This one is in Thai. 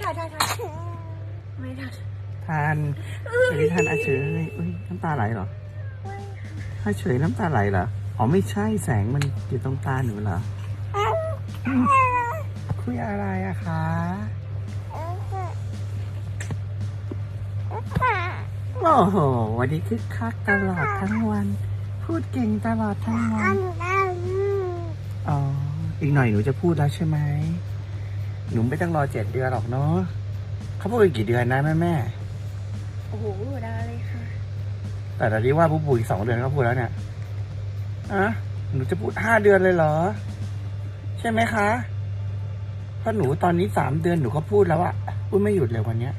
ถ่ายถ่ายถ่ายไม่ถ่ายทานเฉยทานอาเฉยอุ้ยน้ำตาไหลเหรอถ้าเฉยน้ำตาไหลเหรออ๋อไม่ใช่แสงมันอยู่ตรงตาหนูเหรอคุยอะไรอะคะโอ้โหวันนี้คึกคักตลอดทั้งวัน พูดเก่งตลอดทั้งวันอ๋ออีกหน่อยหนูจะพูดแล้วใช่ไหม หนูไม่ต้องรอเจ็ดเดือนหรอกเนาะเขาพูดกันกี่เดือนนะแม่แม่โอ้โหได้เลยค่ะ แต่ตอนนี้ว่าปุ๊บปุ๋ยสองเดือนก็พูดแล้วเนี่ยอะหนูจะพูดห้าเดือนเลยเหรอ ใช่ไหมคะเพราะหนูตอนนี้สามเดือนหนูก็พูดแล้วอะพูดไม่หยุดเลยวันเนี้ย